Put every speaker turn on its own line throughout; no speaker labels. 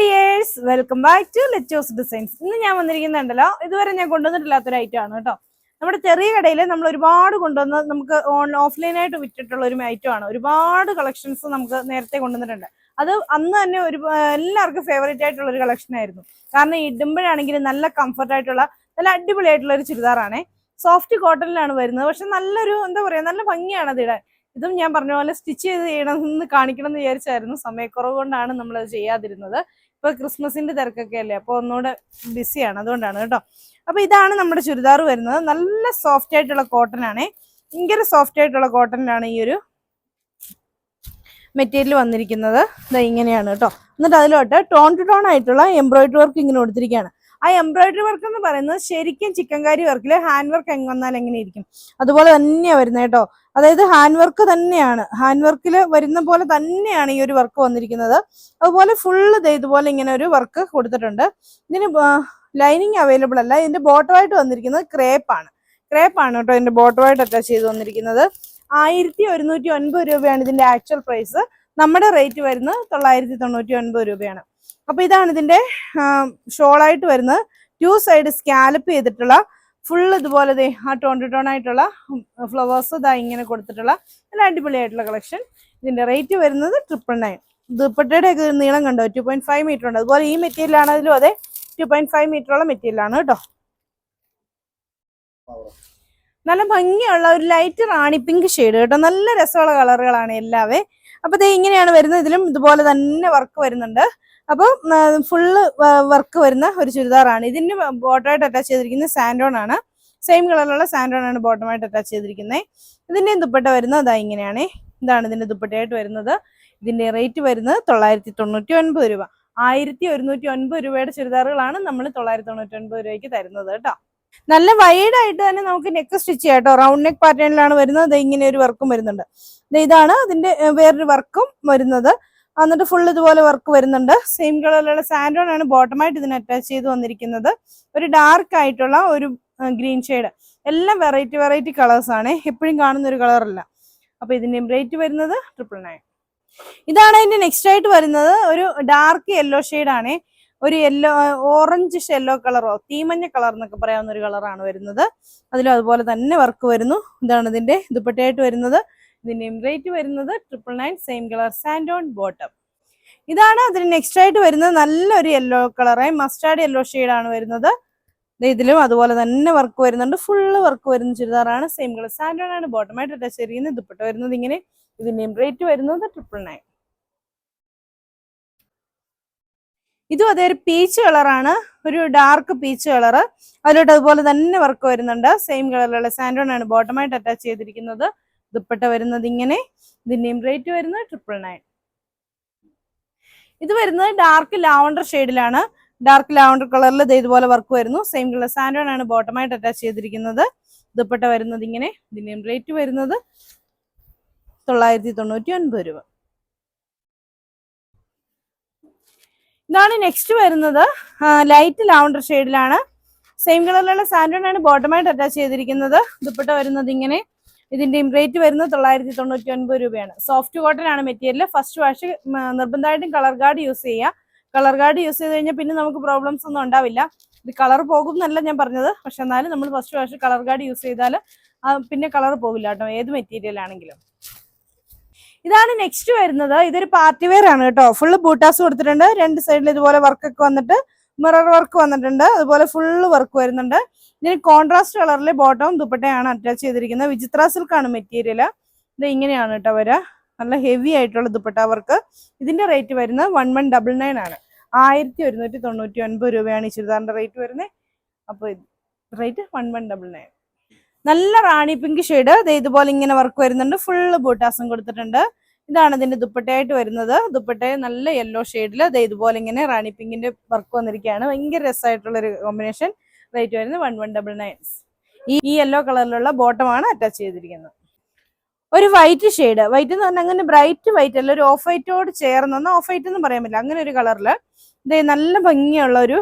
Dears welcome back to ലെറ്റോസ് designs. ഇന്ന് ഞാൻ വന്നിരിക്കുന്നുണ്ടല്ലോ. ഇതുവരെ ഞാൻ കൊണ്ടുവന്നിട്ടില്ലാത്തൊരു ഐറ്റം ആണ് കേട്ടോ. നമ്മുടെ ചെറിയ കടയിൽ നമ്മൾ ഒരുപാട് കൊണ്ടുവന്ന് നമുക്ക് ഓൺ ഓഫ്ലൈനായിട്ട് വിറ്റിട്ടുള്ള ഒരു ഐറ്റം ആണ്. ഒരുപാട് കളക്ഷൻസ് നമുക്ക് നേരത്തെ കൊണ്ടുവന്നിട്ടുണ്ട്. അത് അന്ന് തന്നെ ഒരു എല്ലാവർക്കും ഫേവറേറ്റ് ആയിട്ടുള്ള ഒരു കളക്ഷൻ ആയിരുന്നു. കാരണം ഇടുമ്പോഴാണെങ്കിൽ നല്ല കംഫർട്ട് ആയിട്ടുള്ള നല്ല അടിപൊളിയായിട്ടുള്ള ഒരു ചുരിദാറാണേ. സോഫ്റ്റ് കോട്ടണിലാണ് വരുന്നത്. പക്ഷെ നല്ലൊരു എന്താ പറയാ നല്ല ഭംഗിയാണ് അത് ഇടാൻ. ഇതും ഞാൻ പറഞ്ഞ പോലെ സ്റ്റിച്ച് ചെയ്ത് ചെയ്യണമെന്ന് കാണിക്കണം എന്ന് വിചാരിച്ചായിരുന്നു. സമയക്കുറവ് കൊണ്ടാണ് നമ്മൾ ചെയ്യാതിരുന്നത്. ഇപ്പൊ ക്രിസ്മസിന്റെ തിരക്കൊക്കെ അല്ലേ? അപ്പോൾ ഒന്നുകൂടെ ബിസിയാണ് അതുകൊണ്ടാണ് കേട്ടോ. അപ്പൊ ഇതാണ് നമ്മുടെ ചുരിദാർ വരുന്നത്. നല്ല സോഫ്റ്റ് ആയിട്ടുള്ള കോട്ടൺ ആണേ. ഭയങ്കര സോഫ്റ്റ് ആയിട്ടുള്ള കോട്ടണിലാണ് ഈ ഒരു മെറ്റീരിയൽ വന്നിരിക്കുന്നത്. ഇങ്ങനെയാണ് കേട്ടോ. എന്നിട്ട് അതിലോട്ട് ടോൺ ടു ടോൺ ആയിട്ടുള്ള എംബ്രോയിഡറി വർക്ക് ഇങ്ങനെ കൊടുത്തിരിക്കുകയാണ്. ആ എംബ്രോയിഡറി വർക്ക് എന്ന് പറയുന്നത് ശരിക്കും ചിക്കൻകാരി വർക്കിൽ ഹാൻഡ് വർക്ക് വന്നാൽ എങ്ങനെ ഇരിക്കും? അതുപോലെ തന്നെയാണ് വരുന്നത് കേട്ടോ. അതായത് ഹാൻഡ് വർക്ക് തന്നെയാണ്. ഹാൻഡ് വർക്കിൽ വരുന്ന പോലെ തന്നെയാണ് ഈ ഒരു വർക്ക് വന്നിരിക്കുന്നത്. അതുപോലെ ഫുള്ള് ഇതുപോലെ ഇങ്ങനെ ഒരു വർക്ക് കൊടുത്തിട്ടുണ്ട്. ഇതിന് ലൈനിങ് അവൈലബിൾ അല്ല. ഇതിന്റെ ബോട്ടമായിട്ട് വന്നിരിക്കുന്നത് ക്രേപ്പ് ആണ്. ക്രേപ്പ് ആണ് കേട്ടോ ഇതിന്റെ ബോട്ടമായിട്ട് അറ്റാച്ച് ചെയ്ത് വന്നിരിക്കുന്നത്. ആയിരത്തി ഒരുന്നൂറ്റി ഒൻപത് രൂപയാണ് ഇതിന്റെ ആക്ച്വൽ പ്രൈസ് നമ്മുടെ റേറ്റ് വരുന്നത് തൊള്ളായിരത്തി തൊണ്ണൂറ്റി ഒൻപത് രൂപയാണ്. അപ്പൊ ഇതാണ് ഇതിന്റെ ഷോളായിട്ട് വരുന്നത്. ടു സൈഡ് സ്കാലപ്പ് ചെയ്തിട്ടുള്ള ഫുൾ ഇതുപോലെ ദേ ആ ടോൺ ടു ടോൺ ആയിട്ടുള്ള ഫ്ലവേഴ്സ് ഇതാ ഇങ്ങനെ കൊടുത്തിട്ടുള്ള നല്ല അടിപൊളിയായിട്ടുള്ള കളക്ഷൻ ഇതിന്റെ റേറ്റ് വരുന്നത് ട്രിപ്പിൾ നയൻ ദുപ്പട്ടയുടെ ഒക്കെ നീളം കണ്ടോ? ടു പോയിന്റ് ഫൈവ് മീറ്റർ ഉണ്ട്. അതുപോലെ ഈ മെറ്റീരിയൽ ആണെങ്കിലും അതെ ടു പോയിന്റ് ഫൈവ് മീറ്ററോളം മെറ്റീരിയൽ ആണ് കേട്ടോ. നല്ല ഭംഗിയുള്ള ഒരു ലൈറ്റ് റാണി പിങ്ക് ഷെയ്ഡ് കേട്ടോ. നല്ല രസമുള്ള കളറുകളാണ് എല്ലാവേ. അപ്പൊ ഇത് ഇങ്ങനെയാണ് വരുന്നത്. ഇതിലും ഇതുപോലെ തന്നെ വർക്ക് വരുന്നുണ്ട്. അപ്പോൾ ഫുള്ള് വർക്ക് വരുന്ന ഒരു ചുരിദാറാണ്. ഇതിന് ബോട്ടമായിട്ട് അറ്റാച്ച് ചെയ്തിരിക്കുന്നത് സാൻഡോൺ ആണ്. സെയിം കളറിലുള്ള സാൻഡോൺ ആണ് ബോട്ടമായിട്ട് അറ്റാച്ച് ചെയ്തിരിക്കുന്നത്. ഇതിന്റെയും ദുപ്പട്ട വരുന്നത് അതാ ഇങ്ങനെയാണ്. ഇതാണ് ഇതിന്റെ ദുപ്പട്ടയായിട്ട് വരുന്നത്. ഇതിന്റെ റേറ്റ് വരുന്നത് തൊള്ളായിരത്തി തൊണ്ണൂറ്റി ഒൻപത് രൂപ. ആയിരത്തി ഒരുന്നൂറ്റി ഒൻപത് രൂപയുടെ ചുരിദാറുകളാണ് നമ്മൾ തൊള്ളായിരത്തി തൊണ്ണൂറ്റി ഒൻപത് രൂപയ്ക്ക് തരുന്നത് കേട്ടോ. നല്ല വൈഡ് ആയിട്ട് തന്നെ നമുക്ക് നെക്ക് സ്റ്റിച്ച് ചെയ്യാം കേട്ടോ. റൗണ്ട് നെക്ക് പാറ്റേണിലാണ് വരുന്നത്. ഇങ്ങനെ ഒരു വർക്കും വരുന്നുണ്ട്. ഇതാണ് അതിന്റെ വേറൊരു വർക്കും വരുന്നത്. എന്നിട്ട് ഫുൾ ഇതുപോലെ വർക്ക് വരുന്നുണ്ട്. സെയിം കളറിലുള്ള സാൻഡോൺ ആണ് ബോട്ടമായിട്ട് ഇതിന് അറ്റാച്ച് ചെയ്ത് വന്നിരിക്കുന്നത്. ഒരു ഡാർക്ക് ആയിട്ടുള്ള ഒരു ഗ്രീൻ ഷെയ്ഡ് എല്ലാം വെറൈറ്റി വെറൈറ്റി കളേഴ്സ് ആണ്. എപ്പോഴും കാണുന്ന ഒരു കളറല്ല അപ്പൊ ഇതിന്റെ റേറ്റ് വരുന്നത് ട്രിപ്പിൾ നയൻ ഇതാണ് അതിന്റെ നെക്സ്റ്റ് ആയിട്ട് വരുന്നത്. ഒരു ഡാർക്ക് യെല്ലോ ഷെയ്ഡ് ആണ്. ഒരു യെല്ലോ ഓറഞ്ച് യെല്ലോ കളറോ തീമഞ്ഞ കളർ എന്നൊക്കെ പറയാവുന്ന ഒരു കളറാണ് വരുന്നത്. അതിലും അതുപോലെ തന്നെ വർക്ക് വരുന്നു. ഇതാണ് ഇതിന്റെ ദുപ്പട്ടയായിട്ട് വരുന്നത്. ഇതിന്റെ റേറ്റ് വരുന്നത് triple nine same colour sand on bottom ഇതാണ് അതിന് നെക്സ്റ്റ് ആയിട്ട് വരുന്നത്. നല്ലൊരു യെല്ലോ കളറായി മസ്റ്റാർഡ് യെല്ലോ ആണ് വരുന്നത്. ഇതിലും അതുപോലെ തന്നെ വർക്ക് വരുന്നുണ്ട്. ഫുള്ള് വർക്ക് വരുന്ന ചുരിദാറാണ്. സെയിം കളർ സാൻഡ് ഓൺ ആണ്. ബോട്ടമായിട്ട് അറ്റാച്ച് ചെയ്യുന്നത് ദുപ്പട്ട വരുന്നത് ഇങ്ങനെ. ഇതിന്റെ റേറ്റ് വരുന്നത് ട്രിപ്പിൾ നയൻ ഇതും അതേ ഒരു പീച്ച് കളറാണ് ഒരു ഡാർക്ക് പീച്ച് കളർ അതിലോട്ട് അതുപോലെ തന്നെ വർക്ക് വരുന്നുണ്ട്. സെയിം കളറിലുള്ള സാൻഡോൺ ആണ് ബോട്ടമായിട്ട് അറ്റാച്ച് ചെയ്തിരിക്കുന്നത്. ദുപ്പട്ട വരുന്നത് ഇങ്ങനെ. ഇതിന്റെയും റേറ്റ് വരുന്നത് ട്രിപ്പിൾ നയൻ ഇത് വരുന്നത് ഡാർക്ക് ലാവണ്ടർ ഷെയ്ഡിലാണ് ഡാർക്ക് ലാവണ്ടർ കളറിൽ ഇതുപോലെ വർക്ക് വരുന്നു. സെയിം കളർ സാൻഡോൺ ആണ് ബോട്ടമായിട്ട് അറ്റാച്ച് ചെയ്തിരിക്കുന്നത്. ദുപ്പട്ട വരുന്നത് ഇങ്ങനെ. ഇതിന്റെയും റേറ്റ് വരുന്നത് തൊള്ളായിരത്തി തൊണ്ണൂറ്റി ഒൻപത് രൂപ. ഇതാണ് നെക്സ്റ്റ് വരുന്നത്. ലൈറ്റ് ലാവണ്ടർ ഷെയ്ഡിലാണ് സെയിം കളറിലുള്ള സാൻഡോൺ ആണ് ബോട്ടമായിട്ട് അറ്റാച്ച് ചെയ്തിരിക്കുന്നത്. ദുപ്പട്ട വരുന്നത് ഇങ്ങനെ. ഇതിന്റെയും റേറ്റ് വരുന്നത് തൊള്ളായിരത്തി തൊണ്ണൂറ്റി ഒൻപത് രൂപയാണ് സോഫ്റ്റ് കോട്ടൺ ആണ് മെറ്റീരിയൽ ഫസ്റ്റ് വാഷ് നിർബന്ധമായിട്ടും കളർ ഗാർഡ് യൂസ് ചെയ്യുക കളർ ഗാർഡ് യൂസ് ചെയ്ത് കഴിഞ്ഞാൽ പിന്നെ നമുക്ക് പ്രോബ്ലംസ് ഒന്നും ഉണ്ടാവില്ല. ഇത് കളർ പോകും എന്നല്ല ഞാൻ പറഞ്ഞത്. പക്ഷെ എന്നാലും നമ്മൾ first wash colour guard use ചെയ്താൽ പിന്നെ കളർ പോകില്ല കേട്ടോ. ഏത് മെറ്റീരിയൽ ആണെങ്കിലും. ഇതാണ് നെക്സ്റ്റ് വരുന്നത്. ഇതൊരു പാർട്ടി വെയർ ആണ് കേട്ടോ. ഫുള്ള് ബൂട്ടാസ് കൊടുത്തിട്ടുണ്ട്. രണ്ട് സൈഡിൽ ഇതുപോലെ വർക്കൊക്കെ വന്നിട്ട് മിറർ വർക്ക് വന്നിട്ടുണ്ട്. അതുപോലെ ഫുള്ള് വർക്ക് വരുന്നുണ്ട്. ഇതിന് കോൺട്രാസ്റ്റ് കളറിൽ ബോട്ടവും ദുപ്പട്ടയാണ് അറ്റാച്ച് ചെയ്തിരിക്കുന്നത്. വിചിത്ര സിൽക്ക് ആണ് മെറ്റീരിയൽ ഇത് ഇങ്ങനെയാണ് കേട്ടോ വരിക. നല്ല ഹെവി ആയിട്ടുള്ള ദുപ്പട്ട വർക്ക് ഇതിന്റെ റേറ്റ് വരുന്നത് വൺ വൺ ഡബിൾ നയൻ ആണ്. ആയിരത്തി ഒരുന്നൂറ്റി തൊണ്ണൂറ്റി ഒൻപത് രൂപയാണ് ഈ ചുരിദാറിന്റെ റേറ്റ് വരുന്നത്. അപ്പോൾ rate one one double nine നല്ല റാണി പിങ്ക് ഷെയ്ഡ് ഇതുപോലെ ഇങ്ങനെ വർക്ക് വരുന്നുണ്ട്. ഫുള്ള് ബൂട്ടാസും കൊടുത്തിട്ടുണ്ട്. ഇതാണ് ഇതിന്റെ ദുപ്പട്ടയായിട്ട് വരുന്നത്. ദുപ്പട്ട നല്ല യെല്ലോ ഷെയ്ഡിൽ അത് ഇതുപോലെ ഇങ്ങനെ റാണി പിങ്കിന്റെ വർക്ക് വന്നിരിക്കുകയാണ്. ഭയങ്കര രസമായിട്ടുള്ള ഒരു കോമ്പിനേഷൻ റേറ്റ് വരുന്നത് വൺ വൺ ഡബിൾ നയൻ ഈ യെല്ലോ കളറിലുള്ള ബോട്ടമാണ് അറ്റാച്ച് ചെയ്തിരിക്കുന്നത്. ഒരു വൈറ്റ് ഷെയ്ഡ് വൈറ്റ് എന്ന് പറഞ്ഞാൽ അങ്ങനെ ബ്രൈറ്റ് വൈറ്റ് അല്ല. ഒരു ഓഫ് വൈറ്റോട് ചേർന്ന ഓഫ് വൈറ്റ് എന്ന് പറയാൻ പറ്റില്ല. അങ്ങനെ ഒരു കളറിൽ ഇത് നല്ല ഭംഗിയുള്ള ഒരു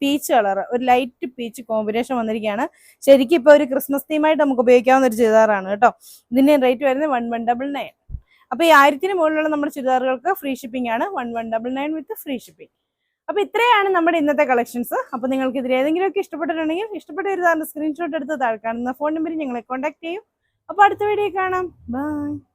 പീച്ച് കളർ ഒരു ലൈറ്റ് പീച്ച് കോമ്പിനേഷൻ വന്നിരിക്കുകയാണ്. ശരിക്കും ഇപ്പൊ ഒരു ക്രിസ്മസ് തീമായിട്ട് നമുക്ക് ഉപയോഗിക്കാവുന്ന ഒരു ചുരിദാറാണ് കേട്ടോ. ഇതിന്റെ റേറ്റ് വരുന്നത് വൺ വൺ ഡബിൾ നയൻ അപ്പൊ ഈ ആയിരത്തിന് മുകളിലുള്ള നമ്മുടെ ചുരിദാറുകൾക്ക് ഫ്രീ ഷിപ്പിംഗ് ആണ്. One one double nine with free shipping അപ്പോൾ ഇത്രയാണ് നമ്മുടെ ഇന്നത്തെ കളക്ഷൻസ് അപ്പോൾ നിങ്ങൾക്ക് ഇതിൽ ഏതെങ്കിലുമൊക്കെ ഇഷ്ടപ്പെട്ടിട്ടുണ്ടെങ്കിൽ ഇഷ്ടപ്പെട്ട ഒരു സ്ക്രീൻഷോട്ട് എടുത്ത് താഴെ കാണുന്ന ഫോൺ നമ്പറിൽ ഞങ്ങളെ കോൺടാക്ട് ചെയ്യും. അപ്പോൾ അടുത്ത വീഡിയോ കാണാം. ബൈ